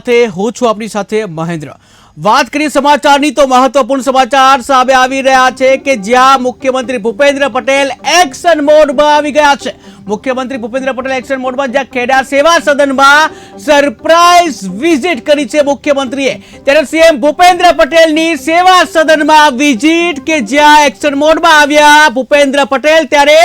સાથે હું છું આપની સાથે મહેન્દ્ર. વાત કરીએ સમાચારની તો મહત્વપૂર્ણ સમાચાર સામે આવી રહ્યા છે કે જ્યાં મુખ્યમંત્રી ભૂપેન્દ્ર પટેલ એક્શન મોડમાં આવી ગયા છે. મુખ્યમંત્રી ભૂપેન્દ્ર પટેલ એક્શન મોડમાં જ્યાં ખેડા સેવા સદનમાં સરપ્રાઇઝ વિઝિટ કરી છે મુખ્યમંત્રીએ. ત્યારે સીએમ ભૂપેન્દ્ર પટેલની સેવા સદનમાં વિઝિટ કે જ્યાં એક્શન મોડમાં આવ્યા ભૂપેન્દ્ર પટેલ, ત્યારે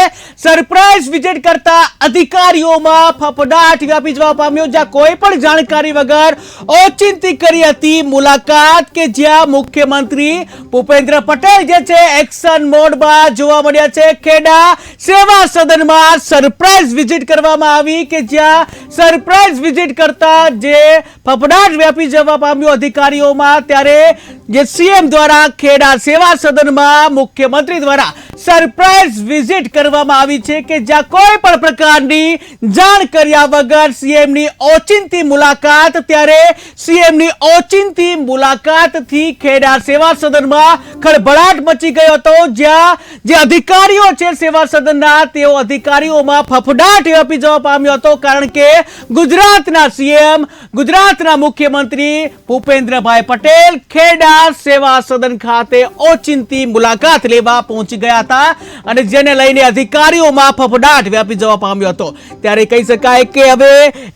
સરપ્રાઇઝ વિઝિટ કરતા અધિકારીઓમાં ફફડાટ વ્યાપી જવા પામ્યો, જ્યાં કોઈ પણ જાણકારી વગર ઓચિંતી કરી હતી મુલાકાત કે જ્યાં મુખ્યમંત્રી ભૂપેન્દ્ર પટેલ જે છે એક્શન મોડમાં જોવા મળ્યા છે. ખેડા સેવા સદનમાં સરપ્રાઇઝ વિઝિટ કરવામાં આવી કે જ્યાં સરપ્રાઇઝ વિઝિટ કરતા જે ફફડાટ વ્યાપી જવા પામ્યો અધિકારીઓમાં, ત્યારે જે સીએમ દ્વારા ખેડા સેવા સદનમાં મુખ્યમંત્રી દ્વારા સરપ્રાઇઝ વિઝિટ કરવામાં આવી છે કે જ્યાં કોઈ પણ પ્રકારની જાણ કર્યા વગર સીએમની ઓચિંતી મુલાકાત, ત્યારે સીએમની ઓચિંતી મુલાકાતથી ખેડા સેવા સદનમાં ખળભળાટ મચી ગયો હતો, જ્યાં જે અધિકારીઓ છે, સેવા સદનના, તેઓ અધિકારીઓમાં ફફડાટ વ્યાપી જવા પામ્યો હતો, કારણ કે ગુજરાતના સીએમ, ગુજરાતના મુખ્યમંત્રી ભૂપેન્દ્રભાઈ પટેલ ખેડા સેવા સદન ખાતે ઓચિંતી મુલાકાત લેવા પહોંચી ગયા હતા અને જેને લઈને અધિકારીઓમાં ફફડાટ વ્યાપી જવા પામ્યો હતો. ત્યારે કહી શકાય કે હવે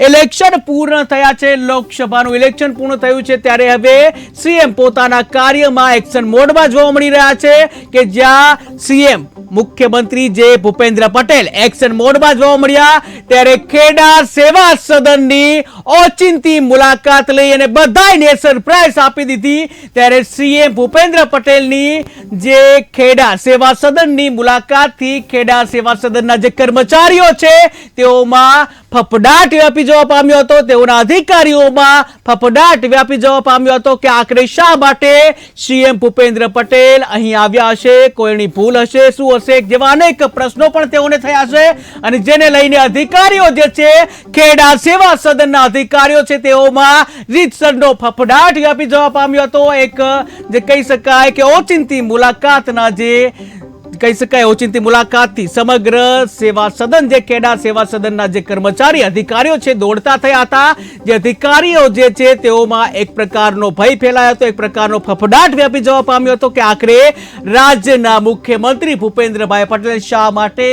ઇલેક્શન પૂર્ણ થયા છે, લોકસભાનું ઇલેક્શન પૂર્ણ થયું છે, ત્યારે હવે સીએમ પોતાના કાર્યમાં એક્શન મોડમાં જોવા મળી રહ્યા છે કે જ્યાં સીએમ મુખ્યમંત્રી જે ભૂપેન્દ્ર પટેલ એક્શન મોડમાં જોવા મળ્યા, ત્યારે ખેડા સેવા સદનની ઓચિંતી મુલાકાત લઈ અને બધાને સરપ્રાઈઝ આપી દીધી. ત્યારે સીએમ ભૂપેન્દ્ર પટેલની જે ખેડા સેવા સદનની મુલાકાતથી ખેડા સેવા સદનના જે કર્મચારીઓ છે, તેઓમાં ફફડાટ વ્યાપી જવા પામ્યો હતો. તેઓના અધિકારીઓમાં ફફડાટ વ્યાપી જવા પામ્યો હતો કે આખરે શા માટે સીએમ ભૂપેન્દ્ર પટેલ અહીં આવ્યા હશે? કોઈની ભૂલ હશે? શું હશે જેવા અનેક પ્રશ્નો પણ તેઓને થયા છે. અને જેને લઈને અધિકારીઓ જે છે, ખેડા સેવા સદનના અધિકારીઓ છે, તેઓમાં રીતસરનો ફફડાટ વ્યાપી જવા પામ્યો હતો. એક જે કહી શકાય કે ઓચિંતી મુલાકાતના જે કહી શકાય ઓચિંતી મુલાકાતથી સમગ્ર સેવા સદન જે કેડા સેવા સદનના જે કર્મચારી, અધિકારીઓ છે, દોડતા થયા હતા. જે અધિકારીઓ જે છે, તેઓમાં એક પ્રકારનો ભય ફેલાયો હતો, એક પ્રકારનો ફફડાટ વ્યાપી જવા પામ્યો હતો કે આખરે રાજ્યના મુખ્યમંત્રી ભૂપેન્દ્રભાઈ પટેલ શા માટે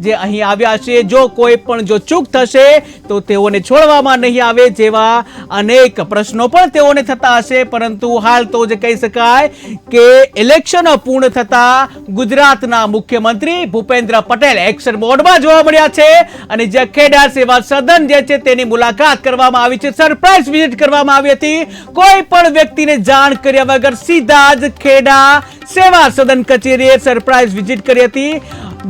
જે અહીં આવ્યા છે, જો કોઈ પણ જો ચૂક થશે, તો તેઓને છોડવામાં નહીં આવે જેવા અનેક પ્રશ્નો પણ તેઓને થતા હશે. પરંતુ હાલ તો જે કહી શકાય કે ઇલેક્શનો પૂર્ણ થતા ગુજરાતના મુખ્યમંત્રી ભૂપેન્દ્ર પટેલ એક્શન મોડમાં જોવા મળ્યા છે અને જે ખેડા સેવા સદન જે છે તેની મુલાકાત કરવામાં આવી છે. સરપ્રાઇઝ વિઝિટ કરવામાં આવી હતી. કોઈ પણ વ્યક્તિને જાણ કર્યા વગર સીધા જ ખેડા સેવા સદન કચેરીએ સરપ્રાઇઝ વિઝિટ કરી હતી.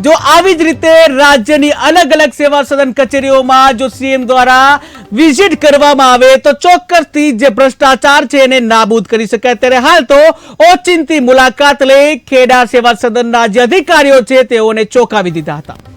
જો આવી જ રીતે રાજ્યની અલગ અલગ સેવા સદન કચેરીઓમાં જો સીએમ દ્વારા વિઝિટ કરવામાં આવે તો ચોક્કસથી જે ભ્રષ્ટાચાર છે એને નાબૂદ કરી શકાય. ત્યારે હાલ તો ઓચિંતી મુલાકાત લઈ ખેડા સેવા સદનના જે અધિકારીઓ છે તેઓને ચોંકાવી દીધા હતા.